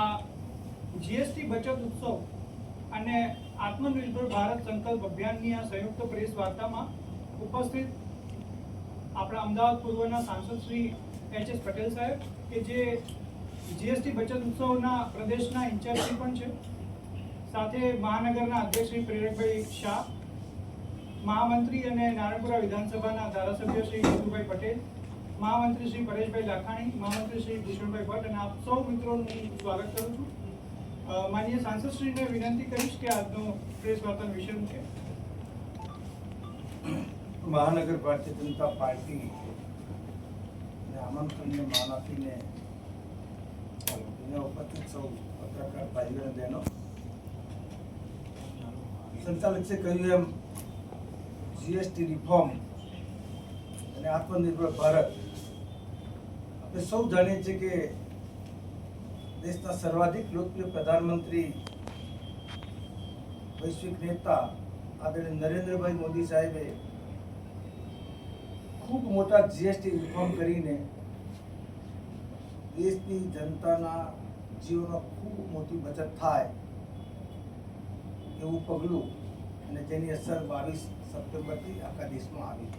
આ જીએસટી બચત ઉત્સવ અને આત્મનિર્ભર ભારત સંકલ્પ અભિયાનની આ સંયુક્ત પ્રેસ વાર્તામાં ઉપસ્થિત આપણા અમદાવાદ પૂર્વના સાંસદ શ્રી એચ એસ પટેલ સાહેબ, કે જે જીએસટી બચત ઉત્સવના પ્રદેશના ઇન્ચાર્જ પણ છે. સાથે મહાનગરના અધ્યક્ષ શ્રી પ્રેરકભાઈ શાહ, મહામંત્રી અને નારણપુરા વિધાનસભાના ધારાસભ્ય શ્રી હિતુભાઈ પટેલ મહામંત્રી શ્રી પરેશભાઈ લાખાણી મહામંત્રી શ્રી ભૂષણભાઈ ભટ્ટ અને આપ સૌ મિત્રોનું સ્વાગત કરું છું. અ, સાંસદશ્રીને વિનંતી કરીશ કે આજનો પ્રેસ વાર્તાનો વિષય છે. મહાનગર ભારતીય જનતા પાર્ટી આમંત્રણને માન આપીને ઉપસ્થિત સૌ પત્રકાર ભાઈઓ અને બહેનો સંચાલકે કહ્યું એમ જીએસટી રિફોર્મ અને આત્મનિર્ભર ભારત આપણે સૌ જાણીએ છીએ કે દેશના સર્વાધિક લોકપ્રિય પ્રધાનમંત્રી વૈશ્વિક નેતા આદરણીય નરેન્દ્રભાઈ મોદી સાહેબે ખૂબ મોટા જીએસટી રિફોર્મ કરીને દેશની જનતાના જીવનમાં ખૂબ મોટી બચત થાય એવું પગલું અને જેની અસર બાવીસ સપ્ટેમ્બરથી આખા દેશમાં આવી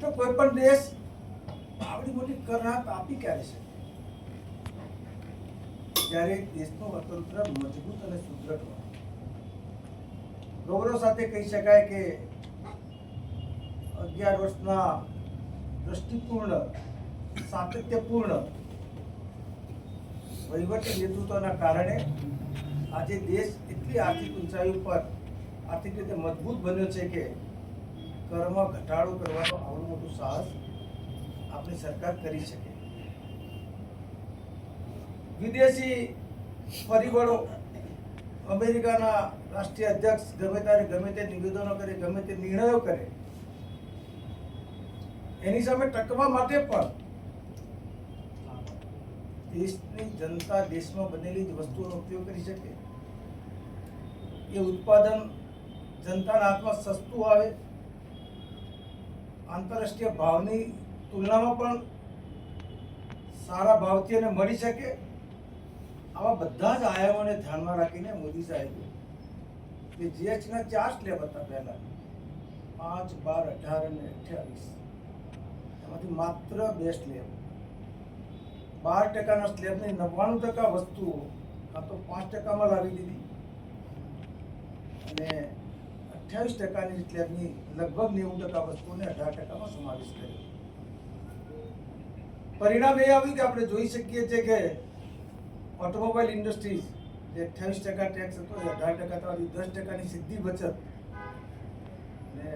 તો કોઈ પણ દેશ આવડી મોટી કર રાહત આપી ક્યારે છે જ્યારે દેશનું અર્થતંત્ર મજબૂત અને સુદૃઢ હોય. ગૌરવ સાથે કહી શકાય કે અગિયાર વર્ષના દ્રષ્ટિપૂર્ણ, સાતત્યપૂર્ણ વહીવટી નેતૃત્વના કારણે આજે દેશ એટલી આર્થિક ઊંચાઈ ઉપર આર્થિક રીતે મજબૂત બન્યો છે કે કરમાં ઘટાડો કરવાનો આવડું મોટું સાહસ આપણી સરકાર કરી શકે. વિદેશી પરિબળો અમેરિકાના રાષ્ટ્રીય અધ્યક્ષ ગમે ત્યારે ગમે તે નિવેદનો કરે, ગમે તે નિર્ણયો કરે, એની સામે ટકવા માટે પણ દેશની જનતા દેશમાં બનેલી જ વસ્તુઓનો ઉપયોગ કરી શકે. એ ઉત્પાદન જનતાના હાથમાં સસ્તું આવે. આંતરરાષ્ટ્રીય ભાવની તુલનામાં પણ સારા ભાવથી એને મળી શકે. આવા બધા જ આયામોને ધ્યાનમાં રાખીને મોદી સાહેબે કે જીએસટીના ચાર સ્લેબ હતા પહેલા. પાંચ, બાર, અઢાર અને અઠ્યાવીસ. એમાંથી માત્ર બે સ્લેબ. બાર ટકાના સ્લેબની નવ્વાણું ટકા વસ્તુઓ કાં તો પાંચ ટકામાં લાવી દીધી. અને અઠ્યાવીસ ટકાની સ્લેબની લગભગ નેવું ટકા વસ્તુઓને અઢાર ટકામાં સમાવેશ કર્યો. પરિણામ એ આવ્યું કે આપણે જોઈ શકીએ છીએ કે ઓટોમોબાઈલ ઇન્ડસ્ટ્રીઝ જે અઠ્યાવીસ ટકા ટેક્સ હતો, એ અઢાર ટકા થવાથી દસ ટકાની સીધી બચત. ને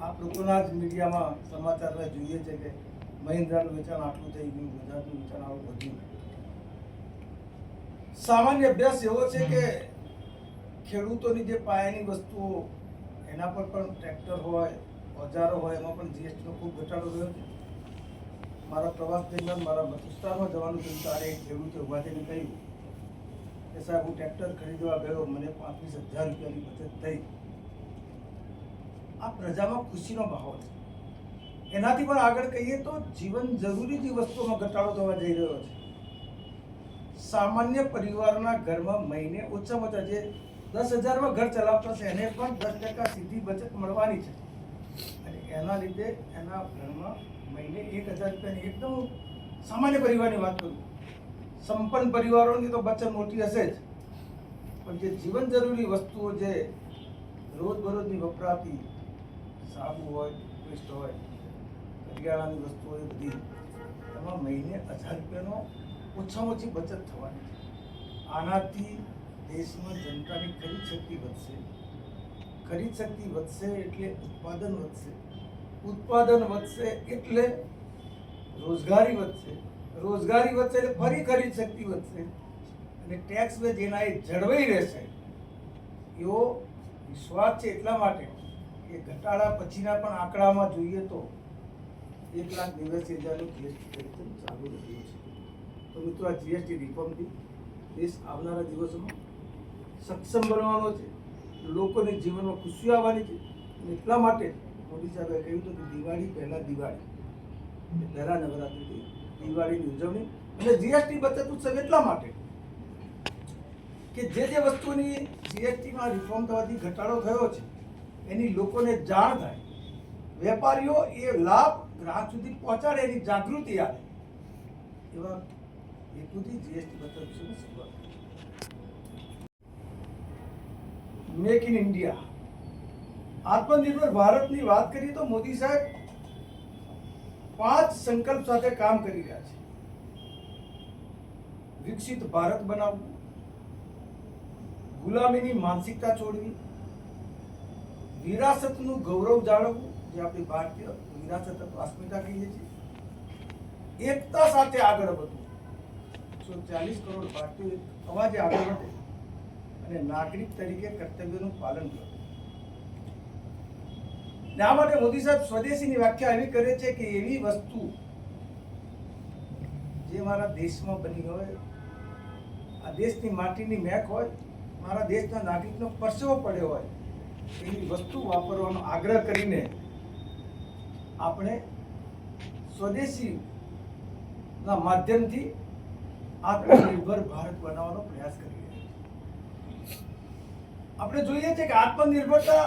આપ લોકોના જ મીડિયામાં સમાચાર જોઈએ છે કે મહિન્દ્રાનું વેચાણ આટલું થઈ ગયું, ગુજરાતનું વેચાણ આવું વધ્યું. સામાન્ય અભ્યાસ એવો છે કે ખેડૂતોની જે પાયાની વસ્તુઓ, એના પર પણ ટ્રેક્ટર હોય, ઓજારો હોય, એમાં પણ જીએસટીનો ખૂબ ઘટાડો થયો છે. મારા પ્રવાસ દરમિયાન મારા વિસ્તારમાં જવાનું થયું ત્યારે એક ખેડૂતે ઊભા થઈને કહ્યું કે સાહેબ, હું ટ્રેક્ટર ખરીદવા ગયો, મને પાંત્રીસ હજાર રૂપિયાની બચત થઈ. આ પ્રજામાં ખુશીનો માહોલ છે. એનાથી પણ આગળ કહીએ તો જીવન જરૂરી જે વસ્તુઓમાં ઘટાડો થવા જઈ રહ્યો છે. સામાન્ય પરિવારના ઘરમાં મહિને ઓછામાં ઓછા જે દસ હજારમાં ઘર ચલાવતા છે એને પણ દસ ટકા સીધી બચત મળવાની છે. અને એના લીધે એના ઘરમાં મહિને એક હજાર રૂપિયાની એકદમ સામાન્ય પરિવારની વાત કરું. સંપન્ન પરિવારોની તો બચત મોટી હશે જ. પણ જે જીવન જરૂરી વસ્તુઓ જે રોજબરોજની વપરાતી સાબુ હોય ટૂથપેસ્ટ હોય, કરિયાણાની વસ્તુઓ એ બધી, એમાં મહિને હજાર રૂપિયાનો ઓછામાં ઓછી બચત થવાની છે. આનાથી દેશમાં જનતાની ખરીદ શક્તિ વધશે. ખરીદ શક્તિ વધશે એટલે ઉત્પાદન વધશે. ઉત્પાદન વધશે એટલે રોજગારી વધશે. રોજગારી વધશે એટલે ફરી ખરીદ શક્તિ વધશે. અને ટેક્સ બેઝ જેના એ જળવાઈ રહેશે. એવો વિશ્વાસ છે એટલા માટે કે ઘટાડા પછીના પણ આંકડામાં જોઈએ તો એક લાખ નેવ્યાસી હજારનું જીએસટી કલેક્શન ચાલુ રહ્યું છે. તો મિત્રો આ જીએસટી રિફોર્મથી દેશ આવનારા દિવસોમાં સક્ષમ બનવાનો છે. લોકોને જીવનમાં ખુશી આવવાની છે. અને એટલા માટે મોદી સાહેબે કહ્યું હતું કે દિવાળી પહેલા દિવાળી. એટલે નવરાત્રિથી દિવાળીની ઉજવણી. અને જીએસટી બચત ઉત્સવ એટલા માટે કે જે જે વસ્તુની જીએસટીમાં રિફોર્મ થવાથી ઘટાડો થયો છે, એની લોકોને જાણ થાય. વેપારીઓ એ લાભ ગ્રાહક સુધી પહોંચાડે, એની જાગૃતિ આવે. એવા હેતુથી જીએસટી બચત ઉત્સવની શરૂઆત. મેક ઇન ઇન્ડિયા આત્મનિર્ભર ભારતની વાત કરીએ તો મોદી સાહેબ પાંચ સંકલ્પ સાથે કામ કરી રહ્યા છે. વિકસિત ભારત બનાવવું, ગુલામીની માનસિકતા છોડવી, વિરાસતનું ગૌરવ જાળવવું, જે આપણે ભારતીય વિરાસત અસ્મિતા કહીએ છીએ, એકતા સાથે આગળ વધવું. સો ચાલીસ કરોડ ભારતીયો અવાજે આગળ વધે અને નાગરિક તરીકે કર્તવ્યનું પાલન કરવું આ માટે મોદી સાહેબ સ્વદેશીની વ્યાખ્યા એવી કરે છે કે એવી વસ્તુ જે મારા દેશમાં બની હોય, આ દેશની માટીની મેક હોય, મારા દેશના નાગરિકનો પરસેવો પડ્યો હોય, એવી વસ્તુ વાપરવાનો આગ્રહ કરીને આપણે સ્વદેશી ના માધ્યમથી આત્મનિર્ભર ભારત બનાવવાનો પ્રયાસ કરી રહ્યા છીએ. આપણે જોઈએ છે કે આત્મનિર્ભરતા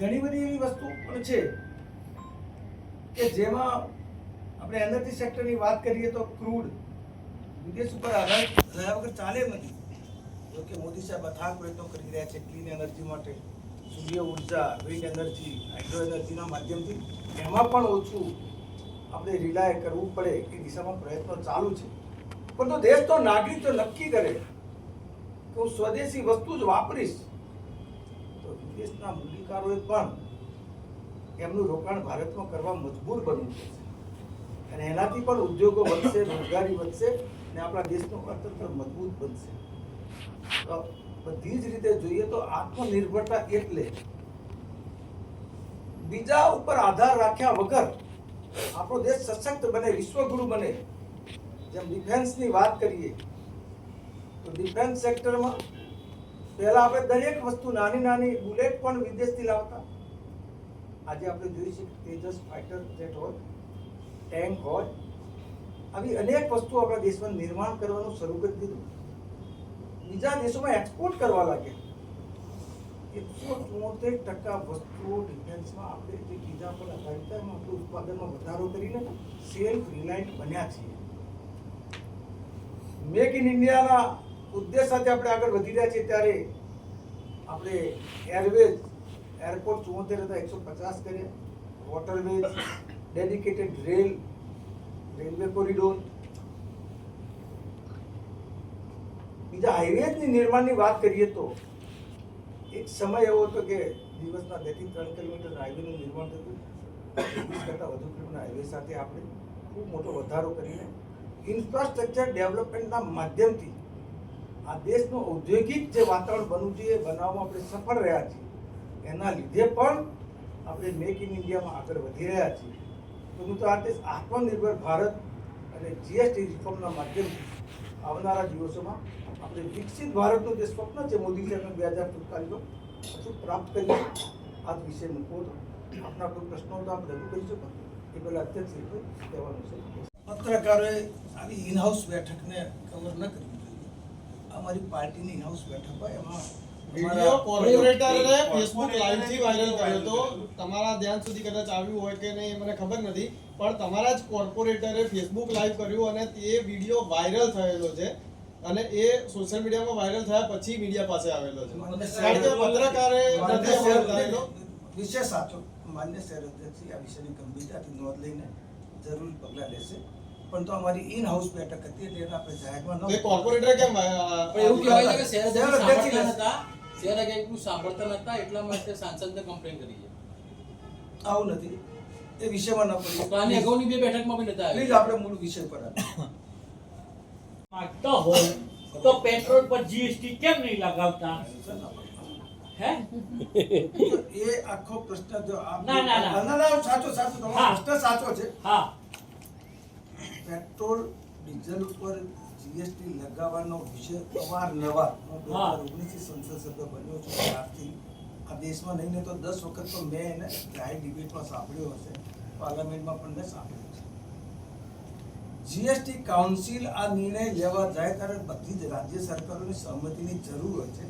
ઘણી બધી એવી વસ્તુ પણ છે કે જેમાં આપણે એનર્જી સેક્ટરની વાત કરીએ તો ક્રૂડ વિદેશ ઉપર આધાર રહ્યા વગર ચાલે નથી. જોકે મોદી સાહેબ અથાગ પ્રયત્નો કરી રહ્યા છે ક્લીન એનર્જી માટે. સૂર્ય ઊર્જા વિન્ડ એનર્જી, હાઇડ્રો એનર્જીના માધ્યમથી. એમાં પણ ઓછું આપણે રિલાય કરવું પડે એ દિશામાં પ્રયત્નો ચાલુ છે. પરંતુ દેશનો નાગરિક તો નક્કી કરે કે હું સ્વદેશી વસ્તુ જ વાપરીશ. તો વિદેશના મૂડીકારોએ પણ એમનું રોકાણ ભારતમાં કરવા મજબૂર બનવું પડશે અને એનાથી પણ ઉદ્યોગો વધશે, રોજગારી વધશે અને આપણા દેશનું અર્થતંત્ર મજબૂત બનશે. બધી જ રીતે જોઈએ તો આત્મનિર્ભરતા એટલે બીજા ઉપર આધાર રાખ્યા વગર આપણો દેશ સશક્ત બને, વિશ્વગુરુ બને. જેમ ડિફેન્સની વાત કરીએ, તો ડિફેન્સ સેક્ટરમાં પહેલા આપણે દરેક વસ્તુ નાની નાની બુલેટ પણ વિદેશથી લાવતા. આજે આપણે જોઈએ છીએ તેજસ ફાઇટર જેટ હોય, ટેન્ક હોય, આવી અનેક વસ્તુ આપણા દેશમાં નિર્માણ કરવાનું શરૂ કરી દીધું. બીજા દેશોમાં એક્સપોર્ટ કરવા લાગ્યા. એકસો ચોતેર ટકા વસ્તુઓ ડિફેન્સમાં આપણે જે બીજા પર આધારિત એમાં આપણે ઉત્પાદનમાં વધારો કરીને સેલ્ફ રિલાયન્ટ બન્યા છીએ. મેક ઇન ઇન્ડિયાના ઉદ્દેશ સાથે આપણે આગળ વધી રહ્યા છીએ ત્યારે આપણે એરવેઝ એરપોર્ટ ચુમ્મોતેર હતા, એકસો પચાસ કર્યા waterways dedicated rail railway corridor બીજા હાઈવેની નિર્માણની વાત કરીએ તો એક સમય એવો હતો કે દિવસના બેથી ત્રણ કિલોમીટર હાઈવેનું નિર્માણ થતું વીસ કરતાં વધુ કિલોમીટર હાઈવે સાથે આપણે ખૂબ મોટો વધારો કરીને ઇન્ફ્રાસ્ટ્રક્ચર ડેવલપમેન્ટના માધ્યમથી આ દેશનું ઔદ્યોગિક જે વાતાવરણ બનવું જોઈએ, બનાવવામાં આપણે સફળ રહ્યા છીએ. એના લીધે પણ આપણે મેક ઇન ઇન્ડિયામાં આગળ વધી રહ્યા છીએ. તો તો આ દેશ આત્મનિર્ભર ભારત અને જીએસટી રિફોર્મના માધ્યમથી આવનારા દિવસોમાં આપણે વિકસિત ભારતનું જે સ્વપ્ન છે, મોદી સાહેબનું બે હજાર સુડતાલીસમાં પછી પ્રાપ્ત કરીએ. આ વિષય મૂકવો હતો આપના કોઈ પ્રશ્નો તો આપણે રજૂ કરી શકો. એ પહેલાં અત્યંત કહેવાનું છે. પત્રકારોએ આવી ઇનહાઉસ બેઠકને કવર ન કરવી જોઈએ આ મારી પાર્ટીની ઇનહાઉસ બેઠક હોય એમાં વિડિયો અમારા- કોર્પોરેટરે ફેસબુક લાઈવથી વાયરલ કર્યો તો તમારા ધ્યાન સુધી કદાચ આવ્યું હોય કે નહીં મને ખબર નથી પણ તમારા જ કોર્પોરેટરે ફેસબુક લાઈવ કર્યું અને તે વીડિયો વાયરલ થયેલો છે અને એ સોશિયલ મીડિયામાં વાયરલ થયા પછી મીડિયા પાસે આવેલો છે. કારણ કે પત્રકારે. વિશેષ સાચો. માન્ય શહેર અધ્યક્ષ આ વિષયની ગંભીરતાથી નોંધ લઈને જરૂરી પગલાં લેશે. પણ તો અમારી ઇન હાઉસ બેઠક હતી એટલે એને આપણે જાહેરમાં ન કોર્પોરેટર કેમ પણ એવું કહેવાય છે કે શહેર અધ્યક્ષ હતા. શહેર અધ્યક્ષ સાંભળતા નતા એટલા માટે સાંસદને કમ્પ્લેન કરી છે. આવું નથી. એ વિષયમાં ન પડી. આની અગાઉની બે બેઠકમાં પણ નતા પ્લીઝ આપણે મૂળ વિષય પર. માંગતા હોય તો પેટ્રોલ પર જીએસટી કેમ નહીં લગાવતા? હે? એ આખો પ્રશ્ન જો આપ ના, ના, ના. ના, સાચો સાચો. તમારો. પ્રશ્ન સાચો છે. હા. પેટ્રોલ ડીઝલ ઉપર જીએસટી લગાવવાનો વિષય અવારનવાર. હું બે હજાર ઓગણીસથી સંસદ સભ્ય બન્યો છું ત્યારથી. આ દેશમાં નહીં ને તો દસ વખત તો મેં એને જાહેર ડિબેટમાં સાંભળ્યો હશે. પાર્લામેન્ટમાં પણ મેં સાંભળ્યો છે. જીએસટી કાઉન્સિલ આ નિર્ણય લેવા જાય ત્યારે બધી જ રાજ્ય સરકારોની સહમતિની જરૂર હોય છે.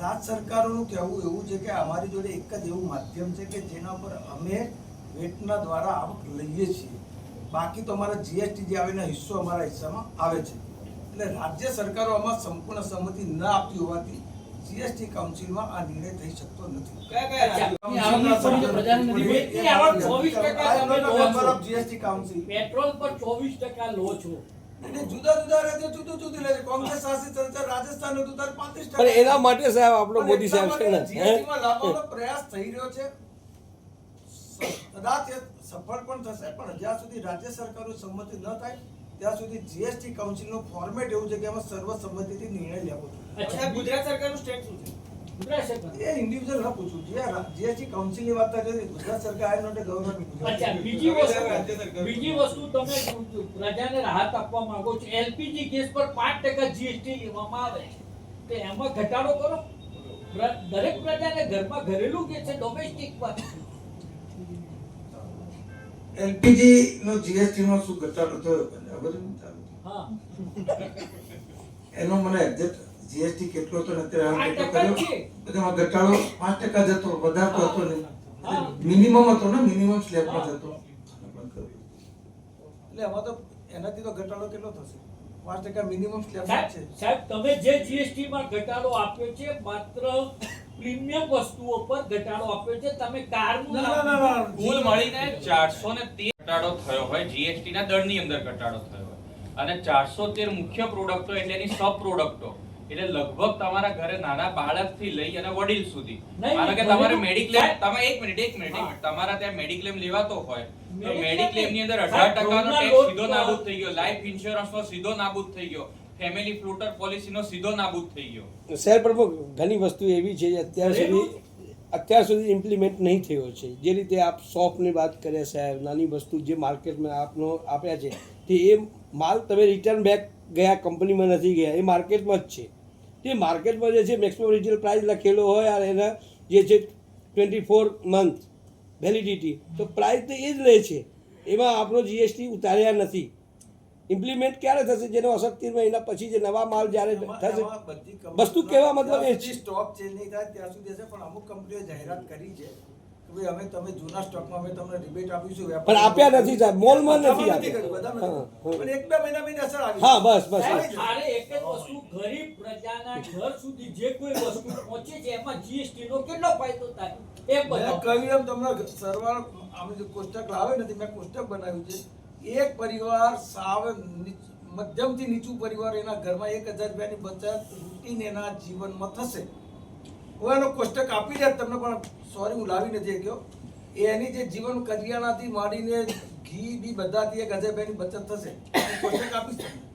રાજ્ય સરકારોનું કહેવું એવું છે કે અમારી જોડે એક જ એવું માધ્યમ છે કે જેના પર અમે વેટના દ્વારા આવક લઈએ છીએ. બાકી તો અમારા જીએસટી જે આવે એનો હિસ્સો અમારા હિસ્સામાં આવે છે. એટલે રાજ્ય સરકારો આમાં સંપૂર્ણ સંમતિ ન આપતી હોવાથી જીએસટી કાઉન્સિલમાં આ નિર્ણય થઈ શકતો નથી. અચ્છા, એ આવક પણ પ્રજાને નથી મળતી. એ આવક 24% તમે લો છો. Member of GST council petrol પર ચોવીસ ટકા લો છો. જુદા જુદા રાજ્યો જુદું જુદું લે છે. કોંગ્રેસ શાસિત રાજસ્થાન એના માટે સાહેબ આપણો મોદી સાહેબ છે ને? હે? જીએસટીમાં લાવવાનો પ્રયાસ થઈ રહ્યો છે. કદાચ એ સફળ પણ થશે પણ જ્યાં સુધી રાજ્ય સરકારો સંમતિ ન થાય ત્યાં સુધી જીએસટી કાઉન્સિલનું ફોર્મેટ એવું છે કે એમાં સર્વસંમતિથી નિર્ણય લેવો જોઈએ. ગુજરાત સરકારનું સ્ટેટ શું છે? સરકાર. એ ઇન્ડિવિજ્યુઅલ ન પૂછવું જે જીએસટી કાઉન્સિલની વાત થાય છે ગુજરાત સરકાર આઈ નોટ ગવર્નમેન્ટ અચ્છા બીજી વસ્તુ બીજી વસ્તુ તમે પ્રજાને રાહત આપવા માંગો છો એલપીજી ગેસ પર પાંચ ટકા જીએસટી લેવામાં આવે તો એમાં ઘટાડો કરો. દરેક પ્રજાને ઘરમાં ઘરેલું ગેસ છે ડોમેસ્ટિક પર? એલપીજી નો જીએસટી નો શું ઘટાડો થયો. હા. એનો મને એક્ઝેક્ટ જીએસટી કેટલો હતો અત્યારે પાંચ કેટલો ટકા કર્યો. બધામાં ઘટાડો પાંચ ટકા જતો વધારતો હતો નહીં મિનિમમ હતો ને મિનિમમ સ્લેબમાં. જતો એટલે આમાં તો એનાથી તો ઘટાડો કેટલો થશે? પાંચ ટકા મિનિમમ સ્લેબ જ છે. સાહેબ તમે જે જીએસટી માં ઘટાડો આપ્યો છે માત્ર પ્રીમિયમ વસ્તુઓ પર ઘટાડો આપ્યો છે. તમે કારનું ના ના ના ના. કુલ મળીને ચારસો ને તેર ઘટાડો થયો હોય. જીએસટી ના દરની અંદર ઘટાડો થયો હોય. અને ચારસો તેર મુખ્ય પ્રોડક્ટો એટલે એની સબ પ્રોડક્ટો એટલે લગભગ તમારા ઘરે નાના બાળકથી લઈ અને વડીલ સુધી. નહીં, કે તમારે મેડિક્લેમ તમે એક મિનિટ એક મિનિટ તમારા ત્યાં મેડિક્લેમ લેવાતો હોય તો મેડિક્લેમની અંદર સાહેબ, અઢાર ટકાનો ઘઉંના ટેક્સ સીધો નાબૂદ થઈ ગયો. લાઈફ ઇન્સ્યોરન્સ નો સીધો નાબૂદ થઈ ગયો. ફેમિલી ફ્લોટર પોલિસીનો સીધો નાબૂદ થઈ ગયો. શહેર પ્રમુખ ઘણી વસ્તુ એવી છે જે અત્યાર સુધી અત્યાર સુધી ઇમ્પ્લિમેન્ટ નહીં થયો છે. જે રીતે આપ શોપની વાત કરે સાહેબ નાની વસ્તુ જે માર્કેટમાં આપનો આપ્યા છે તે એ માલ તમે રિટર્ન બેક ગયા કંપનીમાં નથી ગયા એ માર્કેટમાં જ છે. તે માર્કેટમાં જે છે મેક્સિમમ રિટેલ પ્રાઇસ લખેલો હોય અને એના જે છે ટ્વેન્ટી ફોર મંથ વેલિડિટી તો પ્રાઇસ તો એ જ રહે છે. એમાં આપણો જીએસટી ઉતાર્યા નથી. ઇમ્પ્લિમેન્ટ ક્યારે થશે? જેનો અશક્તિ મહિના પછી જે નવા માલ જ્યારે થશે. બધી વસ્તુ કેવા મતલબ એ છે. સ્ટોક ચેન્જ નહીં થાય ત્યાં સુધી હશે પણ અમુક કંપનીઓ જાહેરાત કરી છે કે ભાઈ અમે તમે જૂના સ્ટોકમાં અમે તમને રિબેટ આપીશું વેપાર- પણ આપ્યા નથી સાહેબ, મોલમાં નથી આપ્યા. પણ એક બે મહિના મહિને અસર આવી હા બસ બસ. અરે એક જ વસ્તુ ગરીબ પ્રજાના ઘર સુધી જે કોઈ વસ્તુ પહોંચે છે એમાં જીએસટી નો કેટલો ફાયદો થાય? એ બતાવો. કહ્યું એમ તમને સરવાળો અમે જે કોષ્ટક લાવે નથી મેં કોષ્ટક બનાવ્યું છે. એક પરિવાર સાવ મધ્યમથી નીચું પરિવાર, એના ઘરમાં એક હજાર રૂપિયાની બચત, રૂટીન એના જીવનમાં થશે. હું એનો કોષ્ટક આપી દે તમને, પણ સોરી હું લાવી નથી ગયો એની જે જીવન કરિયાણાથી માંડીને ઘી બી બધાથી એક હજાર રૂપિયાની બચત થશે. કોષ્ટક આપીશ તમને